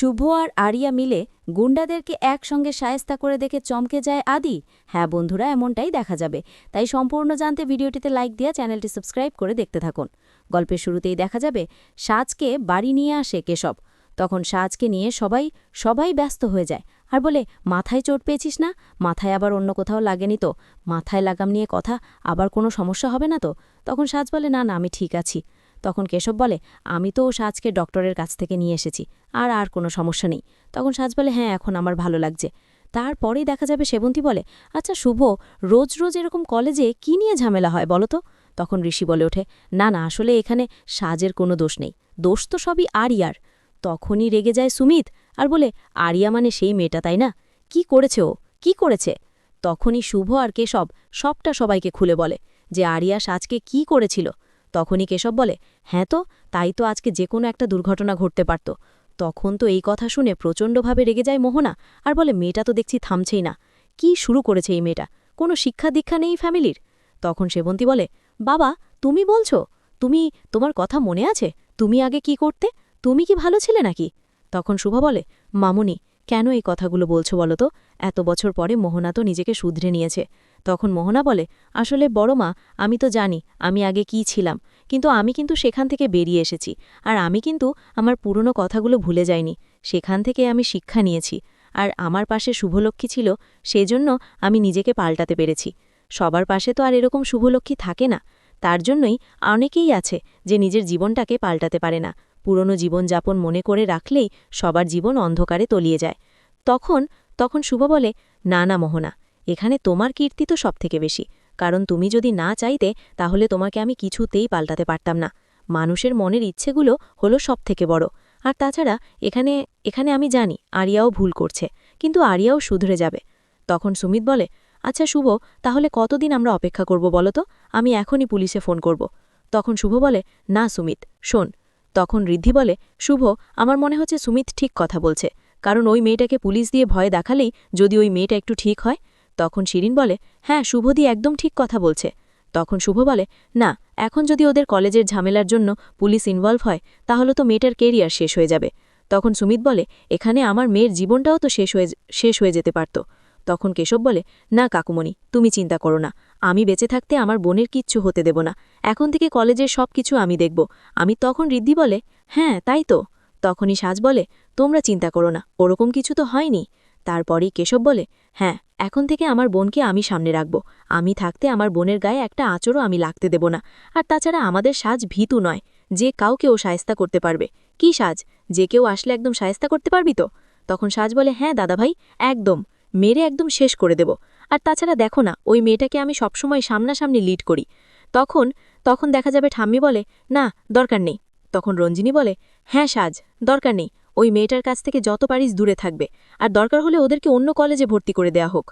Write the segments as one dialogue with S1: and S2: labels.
S1: শুভ আর area মিলে গুন্ডাদেরকে একসঙ্গে সায়স্তা করে দেখে চমকে যায় আদি। হ্যাঁ বন্ধুরা, এমনটাই দেখা যাবে। তাই সম্পূর্ণ জানতে ভিডিওটিতে লাইক দিয়ে চ্যানেলটি সাবস্ক্রাইব করে দেখতে থাকুন। গল্পের শুরুতেই দেখা যাবে, সাজকে বাড়ি নিয়ে আসে কেশব। তখন সাজকে নিয়ে সবাই সবাই ব্যস্ত হয়ে যায়। আর বলে, মাথায় চোট পেয়েছিস না? মাথায় আবার অন্য কোথাও লাগেনি তো? মাথায় লাগাম নিয়ে কথা, আবার কোনো সমস্যা হবে না তো? তখন সাজ বলে, না না, আমি ঠিক আছি। তখন কেশব বলে, আমি তো ও সাজকে ডক্টরের কাছ থেকে নিয়ে এসেছি, আর আর কোনো সমস্যা নেই। তখন সাজ বলে হ্যাঁ এখন আমার ভালো লাগছে। তারপরেই দেখা যাবে সেবন্তী বলে আচ্ছা শুভ, রোজ রোজ এরকম কলেজে কি নিয়ে ঝামেলা হয় বলো তো? তখন ঋষি বলে ওঠে, না না, আসলে এখানে সাজের কোনো দোষ নেই। দোষ তো সবই আরিয়ার। তখনই রেগে যায় সুমিত আর বলে, আরিয়া মানে সেই মেয়েটা, তাই না? কি করেছে ও? কি করেছে? তখনই শুভ আর কেশব সবটা সবাইকে খুলে বলে যে, আরিয়া সাজকে কি করেছিল? তখনই কেশব বলে হ্যাঁ তো, তাই তো আজকে যে কোনো একটা দুর্ঘটনা ঘটতে পারত। তখন তো এই কথা শুনে প্রচণ্ডভাবে রেগে যায় মোহনা আর বলে, মেয়েটা তো দেখছি থামছেই না। কি শুরু করেছে এই মেয়েটা? কোনো শিক্ষা দীক্ষা নেই ফ্যামিলির? তখন সেবন্তী বলে, বাবা, তুমি বলছো? তুমি, তোমার কথা মনে আছে? তুমি আগে কি করতে? তুমি কি ভালো ছিলে নাকি? তখন শুভ বলে, মামুনি, কেন এই কথাগুলো বলছো বলো তো? এত বছর পরে মোহনা তো নিজেকে শুধরে নিয়েছে। তখন মোহনা বলে, আসলে বড় মা, আমি তো জানি আমি আগে কি ছিলাম, কিন্তু আমি কিন্তু সেখান থেকে বেরিয়ে এসেছি, আর আমি কিন্তু আমার পুরনো কথাগুলো ভুলে যাইনি, সেখান থেকে আমি শিক্ষা নিয়েছি, আর আমার পাশে শুভলক্ষ্মী ছিল, সেজন্য আমি নিজেকে পাল্টাতে পেরেছি, সবার পাশে তো আর এরকম শুভলক্ষ্মী থাকে না, তার জন্যই অনেকেই আছে যে নিজের জীবনটাকে পাল্টাতে পারে না, পুরনো জীবনযাপন মনে করে রাখলেই সবার জীবন অন্ধকারে তলিয়ে যায়, তখন তখন শুভ বলে, না না, মোহনা এখানে তোমার কীর্তি তো সবথেকে বেশি। কারণ তুমি যদি না চাইতে, তাহলে তোমাকে আমি কিছুতেই পাল্টাতে পারতাম না। মানুষের মনের ইচ্ছেগুলো হলো সবথেকে বড়। আর তাছাড়া এখানে এখানে আমি জানি, আরিয়াও ভুল করছে। কিন্তু আরিয়াও শুধরে যাবে। তখন সুমিত বলে আচ্ছা শুভ, তাহলে কতদিন আমরা অপেক্ষা করব বলো তো? আমি এখনই পুলিশে ফোন করব। তখন শুভ বলে, না সুমিত, শোন। তখন ঋদ্ধি বলে, শুভ, আমার মনে হচ্ছে সুমিত ঠিক কথা বলছে। কারণ ওই মেয়েটাকে পুলিশ দিয়ে ভয় দেখালেই যদি ওই মেয়েটা একটু ঠিক হয় তখন শিরিন বলে হ্যাঁ শুভদি একদম ঠিক কথা বলছে। তখন শুভ বলে, না, এখন যদি ওদের কলেজের ঝামেলার জন্য পুলিশ ইনভলভ হয়, তাহলে তো মেয়েটার কেরিয়ার শেষ হয়ে যাবে। তখন সুমিত বলে, এখানে আমার মেয়ের জীবনটাও তো শেষ হয়ে শেষ হয়ে যেতে পারত। তখন কেশব বলে, না, কাকুমণি, তুমি চিন্তা করো না। আমি বেঁচে থাকতে আমার বোনের কিচ্ছু হতে দেব না। এখন থেকে কলেজের সব কিছু আমি দেখব। আমি তখন ঋদ্ধি বলে হ্যাঁ তাই তো। তখনই সাজ বলে, তোমরা চিন্তা করো না, ওরকম কিছু তো হয়নি। তারপরেই কেশব বলে হ্যাঁ এখন থেকে আমার বোনকে আমি সামনে রাখব। আমি থাকতে আমার বোনের গায়ে একটা আঁচড়ও আমি লাগতে দেব না। আর তাছাড়া আমাদের সাজ ভীতু নয়। যে কাউকে ও সায়স্তা করতে পারবে। কি সাজ? যে কেউ আসলে একদম সায়স্তা করতে পারবি তো? তখন সাজ বলে হ্যাঁ দাদাভাই, একদম। মেরে একদম শেষ করে দেব। আর তাছাড়া দেখো না, ওই মেয়েটাকে আমি সবসময় সামনাসামনি লিড করি। তখন তখন দেখা যাবে ঠাম্মি বলে, না, দরকার নেই। তখন রঞ্জিনী বলে হ্যাঁ সাজ, দরকার নেই। ওই মেয়েটার কাছ থেকে যত পারিস দূরে থাকবে, আর দরকার হলে ওদেরকে অন্য কলেজে ভর্তি করে দেয়া হোক।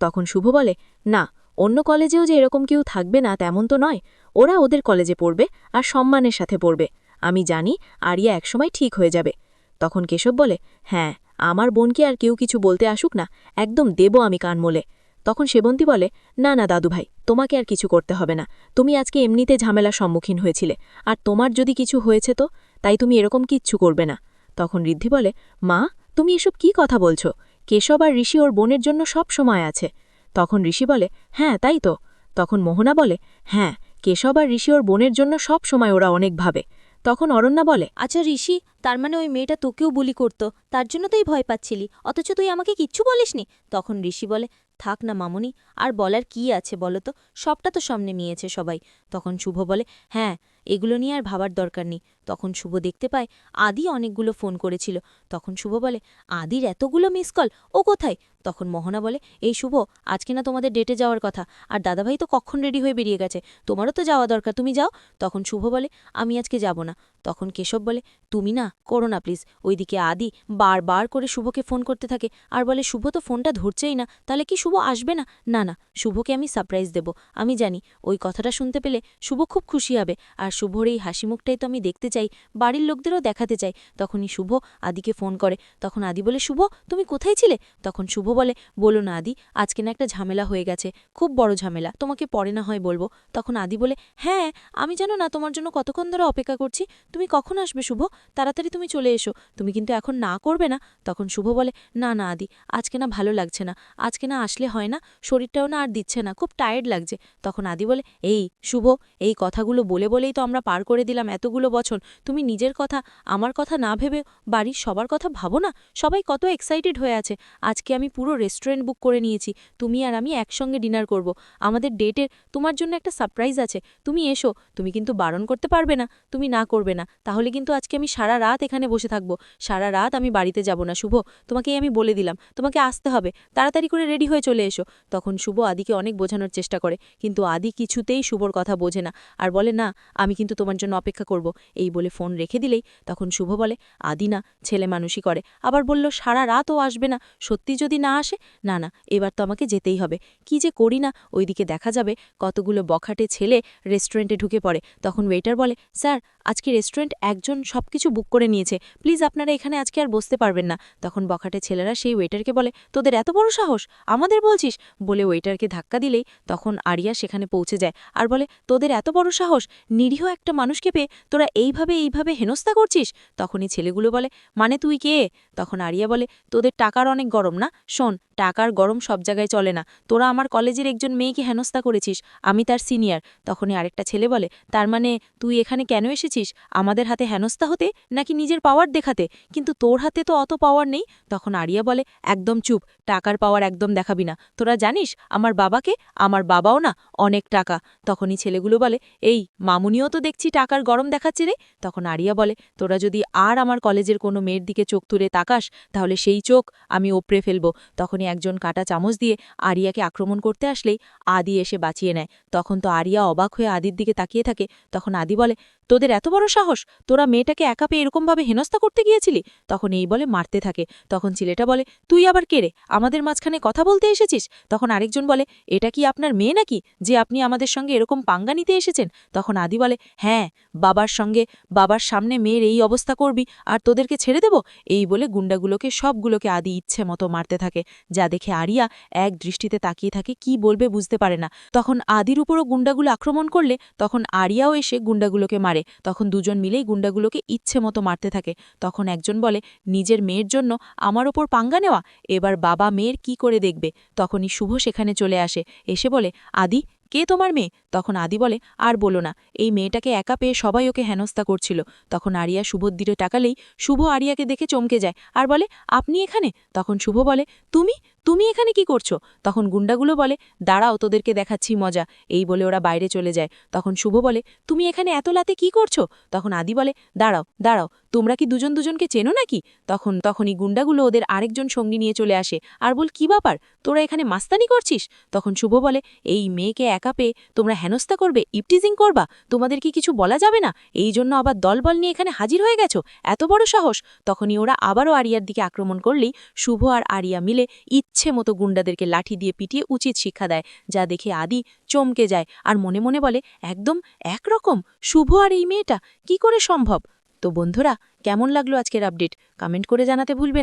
S1: তখন শুভ বলে, না, অন্য কলেজেও যে এরকম কেউ থাকবে না তেমন তো নয়। ওরা ওদের কলেজে পড়বে আর সম্মানের সাথে পড়বে। আমি জানি আরিয়া একসময় ঠিক হয়ে যাবে। তখন কেশব বলে হ্যাঁ আমার বোনকে আর কেউ কিছু বলতে আসুক না, একদম দেব আমি কান মোলে। তখন সেবন্তী বলে, না না, দাদু ভাই, তোমাকে আর কিছু করতে হবে না। তুমি আজকে এমনিতে ঝামেলার সম্মুখীন হয়েছিলে, আর তোমার যদি কিছু হয়েছে তো, তাই তুমি এরকম কিচ্ছু করবে না। তখন ঋদ্ধি বলে, মা, তুমি এসব কি কথা বলছো? কেশব আর ঋষি ওর বোনের জন্য সব সময় আছে। তখন ঋষি বলে হ্যাঁ তাই তো। তখন মোহনা বলে হ্যাঁ কেশব আর ঋষি ওর বোনের জন্য সব সময় ওরা অনেক ভাবে। তখন অরণ্যা বলে
S2: আচ্ছা ঋষি, তার মানে ওই মেয়েটা তোকেও বুলি করত, তার জন্য তুই ভয় পাচ্ছিলি, অথচ তুই আমাকে কিচ্ছু বলিসনি? তখন ঋষি বলে, থাক না মামুনি, আর বলার কি আছে বলো তো? সবটা তো সামনে নিয়েছে সবাই। তখন শুভ বলে হ্যাঁ এগুলো নিয়ে আর ভাবার দরকার নেই। তখন শুভ দেখতে পায় আদি অনেকগুলো ফোন করেছিল। তখন শুভ বলে, আদির এতগুলো মিস কল ও কোথায়? তখন মোহনা বলে, এই শুভ, আজকে না তোমাদের ডেটে যাওয়ার কথা। আর দাদাভাই তো কখন রেডি হয়ে বেরিয়ে গেছে? তোমারও তো যাওয়া দরকার, তুমি যাও। তখন শুভ বলে, আমি আজকে যাব না। তখন কেশব বলে, তুমি না, করো না প্লিজ ওইদিকে আদি বারবার করে শুভকে ফোন করতে থাকে। আর বলে, শুভ তো ফোনটা ধরছেই না, তাহলে কি শুভ আসবে না? না না, শুভকে আমি সারপ্রাইজ দেব, আমি জানি। ওই কথাটা শুনতে পেলে শুভ খুব খুশি হবে। আর
S1: শুভর এই হাসি মুখটাই তো আমি দেখতে চাই, বাড়ির লোকদেরও দেখাতে চাই। তখনই শুভ আদিকে ফোন করে। তখন আদি বলে, শুভ, তুমি কোথায় ছিলে? তখন শুভ বলে, বলো না আদি, আজকে না একটা ঝামেলা হয়ে গেছে, খুব বড় ঝামেলা, তোমাকে পরে না হয় বলব। তখন আদি বলে হ্যাঁ আমি জানো না তোমার জন্য কতক্ষণ ধরে অপেক্ষা করছি, তুমি কখন আসবে শুভ? তাড়াতাড়ি তুমি চলে এসো, তুমি কিন্তু এখন না করবে না? তখন শুভ বলে, না না আদি, আজকে না ভালো লাগছে না, আজকে না আসলে হয় না, শরীরটাও না আর দিচ্ছে না, খুব টায়ার্ড লাগছে। তখন আদি বলে, এই শুভ, এই কথাগুলো বলে বলেই তো আমরা পার করে দিলাম এতগুলো বছর, তুমি নিজের কথা, আমার কথা না ভেবে বাড়ির সবার কথা ভাবো না? সবাই কত এক্সাইটেড হয়ে আছে। আজকে আমি পুরো রেস্টুরেন্ট বুক করে নিয়েছি। তুমি আর আমি একসঙ্গে ডিনার করব। আমাদের ডেটের তোমার জন্য একটা সারপ্রাইজ আছে। তুমি এসো। তুমি কিন্তু বারণ করতে পারবে না। তুমি না করবে না। তাহলে কিন্তু আজকে আমি সারা রাত এখানে বসে থাকব। সারা রাত আমি বাড়িতে যাব না, শুভ। তোমাকেই আমি বলে দিলাম। তোমাকে আসতে হবে। তাড়াতাড়ি করে রেডি হয়ে চলে এসো। তখন শুভ আদিকে অনেক বোঝানোর চেষ্টা করে। কিন্তু আদি কিছুতেই শুভর কথা বোঝে না। আর বলে, না, আমি কিন্তু তোমার জন্য অপেক্ষা করব। এই বলে ফোন রেখে দিলেই তখন শুভ বলে আদি না ছেলে মানুষই করে। আবার বলল, সারা রাত ও আসবে না। সত্যি যদি না আসে, না না, এবার তো আমাকে যেতেই হবে। কি যে করি না, ওইদিকে দেখা যাবে কতগুলো বখাটে ছেলে রেস্টুরেন্টে ঢুকে পড়ে। তখন ওয়েটার বলে, স্যার, আজকে রেস্টুরেন্ট একজন সব কিছু বুক করে নিয়েছে। প্লিজ আপনারা এখানে আজকে আর বসতে পারবেন না। তখন বখাটে ছেলেরা সেই ওয়েটারকে বলে, তোদের এত বড় সাহস? আমাদের বলছিস? বলে ওয়েটারকে ধাক্কা দিলেই তখন আরিয়া সেখানে পৌঁছে যায়। আর বলে, তোদের এত বড় সাহস? নিরীহ একটা মানুষকে পেয়ে তোরা এইভাবে এইভাবে হেনস্থা করছিস? তখনই ছেলেগুলো বলে মানে তুই কে? তখন আরিয়া বলে, তোদের টাকার অনেক গরম না? শোন টাকার গরম সব জায়গায় চলে না। তোরা আমার কলেজের একজন মেয়েকে হেনস্থা করেছিস, আমি তার সিনিয়র। তখনই আরেকটা ছেলে বলে, তার মানে তুই এখানে কেন এসেছিস? আমাদের হাতে হেনস্থা হতে নাকি নিজের পাওয়ার দেখাতে? কিন্তু তোর হাতে তো অত পাওয়ার নেই। তখন আরিয়া বলে, একদম চুপ, টাকার পাওয়ার একদম দেখাবি না। তোরা জানিস, আমার বাবাকে, আমার বাবাও না অনেক টাকা। তখনই ছেলেগুলো বলে, এই, মামুনিও তো দেখছি টাকার গরম দেখাচ্ছে রে। তখন আরিয়া বলে, তোরা যদি আর আমার কলেজের কোনো মেয়ের দিকে চোখ তুলে তাকাস, তাহলে সেই চোখ আমি ওপড়ে ফেলব। তখনই একজন কাটা চামচ দিয়ে আরিয়াকে আক্রমণ করতে আসলেই আদি এসে বাঁচিয়ে নেয়। তখন তো আরিয়া অবাক হয়ে আদির দিকে তাকিয়ে থাকে। তখন আদি বলে তোদের এত বড় সাহস? তোরা মেয়েটাকে একা পেয়ে এরকমভাবে হেনস্থা করতে গিয়েছিলি? তখন এই বলে মারতে থাকে। তখন ছেলেটা বলে, তুই আবার কে রে? আমাদের মাঝখানে কথা বলতে এসেছিস? তখন আরেকজন বলে, এটা কি আপনার মেয়ে নাকি? যে আপনি আমাদের সঙ্গে এরকম পাঙ্গা নিতে এসেছেন? তখন আদি বলে হ্যাঁ বাবার সঙ্গে, বাবার সামনে মেয়ের এই অবস্থা করবি, আর তোদেরকে ছেড়ে দেব? এই বলে গুন্ডাগুলোকে, সবগুলোকে আদি ইচ্ছে মতো মারতে থাকে। যা দেখে আরিয়া এক দৃষ্টিতে তাকিয়ে থাকে, কি বলবে বুঝতে পারে না। তখন আদির উপরও গুন্ডাগুলো আক্রমণ করলে, তখন আরিয়াও এসে গুন্ডাগুলোকে মারে তখন দুজন মিলেই গুন্ডাগুলোকে ইচ্ছে মতো মারতে থাকে। তখন একজন বলে, নিজের মেয়ের জন্য আমার ওপর পাঙ্গা নেওয়া? এবার বাবা মেয়ের কি করে দেখবে? তখনই শুভ সেখানে চলে আসে। এসে বলে, আদি কে তোমার মেয়ে? তখন আদি বলে, আর বলো না, এই মেয়েটাকে একা পেয়ে সবাই ওকে হেনস্থা করছিল। তখন আরিয়া শুভর দিকে টাকালেই শুভ আরিয়াকে দেখে চমকে যায়, আর বলে, আপনি এখানে? তখন শুভ বলে, তুমি? তুমি এখানে কি করছ? তখন গুন্ডাগুলো বলে, দাঁড়াও, তোদেরকে দেখাচ্ছি মজা, এই বলে ওরা বাইরে চলে যায়। তখন শুভ বলে, তুমি এখানে এত লাতে কি করছ? তখন আদি বলে, দাঁড়াও দাঁড়াও তোমরা কি দুজন দুজনকে চেনো নাকি? তখন, তখনই গুন্ডাগুলো ওদের আরেকজন সঙ্গী নিয়ে চলে আসে। আর বল, কি ব্যাপার? তোরা এখানে মাস্তানি করছিস? তখন শুভ বলে, এই মেয়েকে একা পেয়ে তোমরা হেনস্থা করবে? ইপটিজিং করবা? তোমাদের কি কিছু বলা যাবে না? এই জন্য আবার দলবল নিয়ে এখানে হাজির হয়ে গেছো? এত বড় সাহস! তখনই ওরা আবারও আরিয়ার দিকে আক্রমণ করলেই শুভ আর আরিয়া মিলে ইচ্ছে মতো গুন্ডাদেরকে লাঠি দিয়ে পিটিয়ে উচিত শিক্ষা দেয়, যা দেখে আদি চমকে যায়। আর মনে মনে বলে, একদম একরকম! শুভ আর এই মেয়েটা, কি করে সম্ভব? তো বন্ধুরা কেমন লাগল আজকের আপডেট কমেন্ট করে জানাতে ভুলবেন